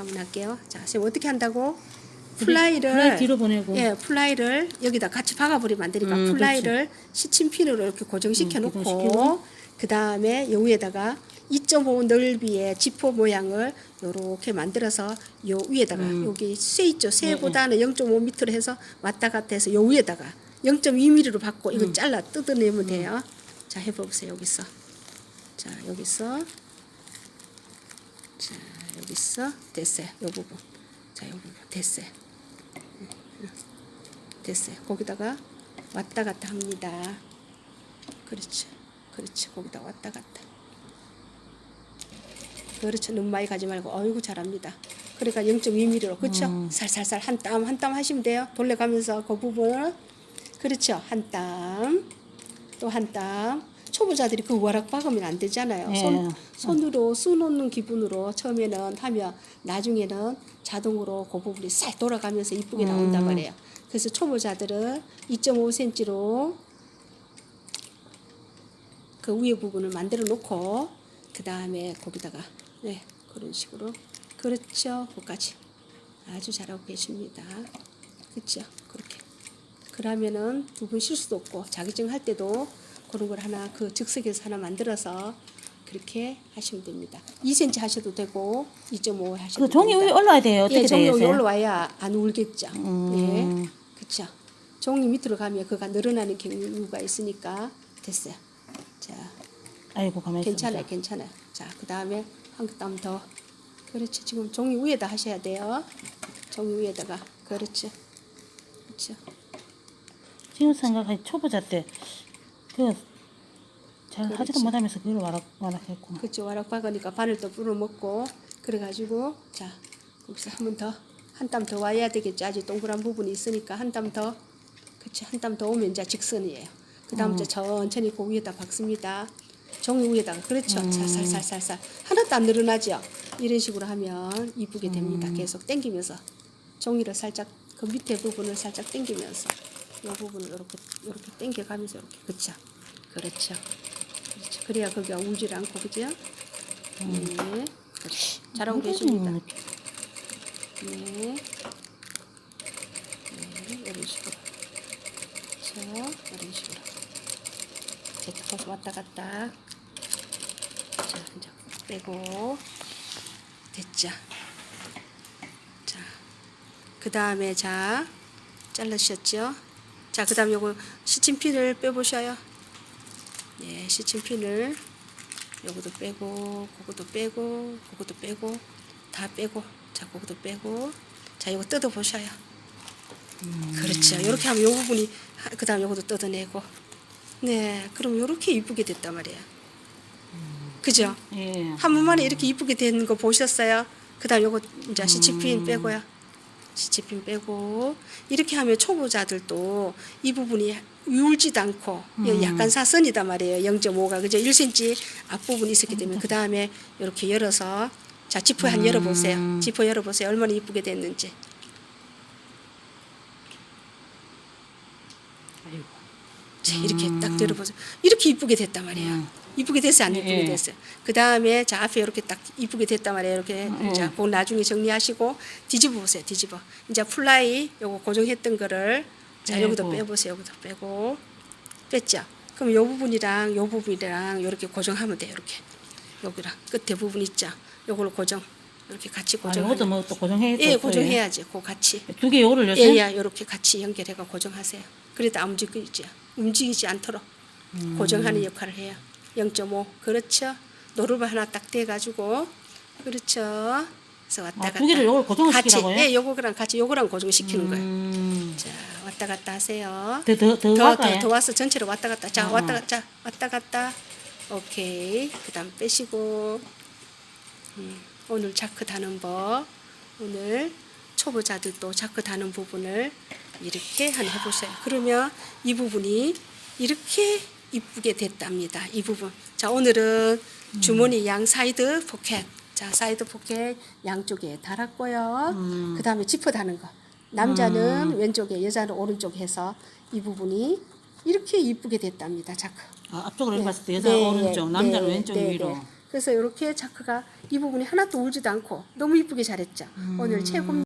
한번 할게요. 자, 선생님 어떻게 한다고? 플라이를 플라이 뒤로 보내고. 예, 플라이를 여기다 같이 박아버리면 안 되니까 음, 플라이를 시침핀으로 이렇게 고정시켜 음, 놓고 고정시키고. 그 다음에 요 위에다가 2.5 넓이의 지퍼 모양을 요렇게 만들어서 요 위에다가 음. 여기 쇠 있죠 쇠보다는 0.5m로 해서 왔다 갔다 해서 요 위에다가 0.2mm로 받고 음. 이거 잘라 뜯어내면 돼요. 자 해보세요 여기서 자 여기서 자 여기서 됐어요 요 부분 자 요 부분 됐어요 됐어요. 거기다가 왔다 갔다 합니다. 그렇죠. 그렇죠. 거기다 왔다 갔다. 그렇죠. 너무 많이 가지 말고 어이구 잘합니다. 그러니까 0.2mm로 그렇죠. 살살살 한 땀 한 땀 하시면 돼요. 돌려가면서 그 부분을 그렇죠. 한 땀 또 한 땀. 초보자들이 그 와락 박으면 안 되잖아요. 예. 손, 손으로 쑤놓는 기분으로 처음에는 하면 나중에는 자동으로 그 부분이 싹 돌아가면서 이쁘게 나온단 음. 말이에요. 그래서 초보자들은 2.5cm로 그 위에 부분을 만들어 놓고 그 다음에 거기다가 네 그런 식으로 그렇죠 그까지 아주 잘하고 계십니다 그렇죠 그렇게 그러면은 두 분 실수도 없고 자격증 할 때도 걸 하나 그 즉석에서 하나 만들어서 그렇게 하시면 됩니다 2cm 하셔도 되고 2.5 하셔도 그 종이 됩니다. 위에 올라야 돼요. 어떻게 예, 종이? 위에 올라와야 안 울겠죠. 음. 예, 그렇죠. 종이 밑으로 가면 그가 늘어나는 경우가 있으니까 됐어요. 자, 아이고 가만히 있어. 괜찮아요, 괜찮아요. 자, 그 다음에 한땀 더. 그렇죠. 지금 종이 위에다 하셔야 돼요. 종이 위에다가 그렇죠, 그렇죠. 지금 생각하니 초보자 때 그잘 하지도 그렇지. 못하면서 그걸 와락 와락했고. 그렇죠. 와락 박으니까 바늘 또 불어 먹고 그래가지고 자 여기서 한 번 더 한 땀 더 와야 되겠죠. 아직 동그란 부분이 있으니까 한 땀 더. 그렇죠. 한 땀 더 오면 이제 직선이에요. 그 다음 에 천천히 그 위에다 박습니다. 종이 위에다가 그렇죠. 자 살살살살 하나도 안 늘어나죠. 이런 식으로 하면 이쁘게 됩니다. 계속 당기면서 종이를 살짝 그 밑에 부분을 살짝 당기면서 이 부분을 이렇게 이렇게 당겨가면서 이렇게 그렇죠. 그렇죠. 그렇죠. 그래야 거기가 울질 않고 그죠? 네. 그렇죠. 잘하고 계십니다. 음, 네. 네, 이런 식으로. 그렇죠. 이런 식으로. 거기서 왔다 갔다. 자, 이제 빼고. 됐죠. 자, 그 다음에 자, 잘라주셨죠? 자, 그 다음 요거 시침핀을 빼보셔요. 네, 시침핀을 요것도 빼고, 그것도 빼고, 그것도 빼고, 다 빼고, 자, 그것도 빼고, 자, 요거 뜯어 보셔요. 그렇죠. 이렇게 하면 요 부분이, 그 다음 요것도 뜯어내고, 네, 그럼 요렇게 이쁘게 됐단 말이에요. 그죠? 예. 한 번만에 이렇게 이쁘게 된거 보셨어요? 그 다음 요거 이제 시치핀 빼고요. 시치핀 빼고 이렇게 하면 초보자들도 이 부분이 울지도 않고 약간 사선이단 말이에요. 0.5가 그죠? 1cm 앞부분이 있었기 때문에 그 다음에 이렇게 열어서 자 지퍼 한 열어보세요. 지퍼 열어보세요. 얼마나 이쁘게 됐는지. 아이고. 자, 이렇게 딱 열어보세요. 이렇게 이쁘게 됐단 말이에요. 이쁘게 됐어요, 안 이쁘게 예. 됐어요. 그 다음에 자 앞에 이렇게 딱 이쁘게 됐단 말이에요. 이렇게 예. 자, 그거 나중에 정리하시고 뒤집어 보세요. 뒤집어. 이제 플라이 요거 고정했던 거를 자 여기도 빼고. 빼보세요. 여기도 빼고 뺐죠. 그럼 요 부분이랑 요 부분이랑 이렇게 고정하면 돼요. 이렇게 여기랑 끝에 부분 있죠. 요걸로 고정. 이렇게 같이 아, 고정. 이것도 뭐 또 고정해. 예, 고정해야지. 그 같이. 두개 요를 넣어서. 예, 예, 이렇게 같이 연결해가 고정하세요. 그래도 안 움직이지, 움직이지 않도록 음. 고정하는 역할을 해요. 0.5 그렇죠. 노루발 하나 딱 대가지고 그렇죠. 그래서 왔다 아, 갔다. 두 개를 요걸 고정을 같이, 시키라고요? 예, 요거랑 같이 요거랑 고정시키는 거예요. 음. 자, 왔다 갔다 하세요. 더, 더, 더, 더? 더, 더 와서 전체로 왔다 갔다. 자, 어. 왔다 갔다. 자, 왔다 갔다. 오케이. 그 다음 빼시고. 음, 오늘 자크 다는 법. 오늘 초보자들도 자크 다는 부분을 이렇게 한 해보세요. 그러면 이 부분이 이렇게 이쁘게 됐답니다. 이 부분. 자, 오늘은 주머니 양 사이드 포켓. 자, 사이드 포켓 양쪽에 달았고요. 그 다음에 지퍼 다는 거. 남자는 왼쪽에, 여자는 오른쪽에 해서 이 부분이 이렇게 이쁘게 됐답니다. 자크. 아, 앞쪽으로 네. 봤을 때 여자 네, 오른쪽, 네, 남자는 네, 왼쪽 네, 위로. 네. 그래서 이렇게 자크가 이 부분이 하나도 울지도 않고 너무 이쁘게 잘했죠. 오늘 최고.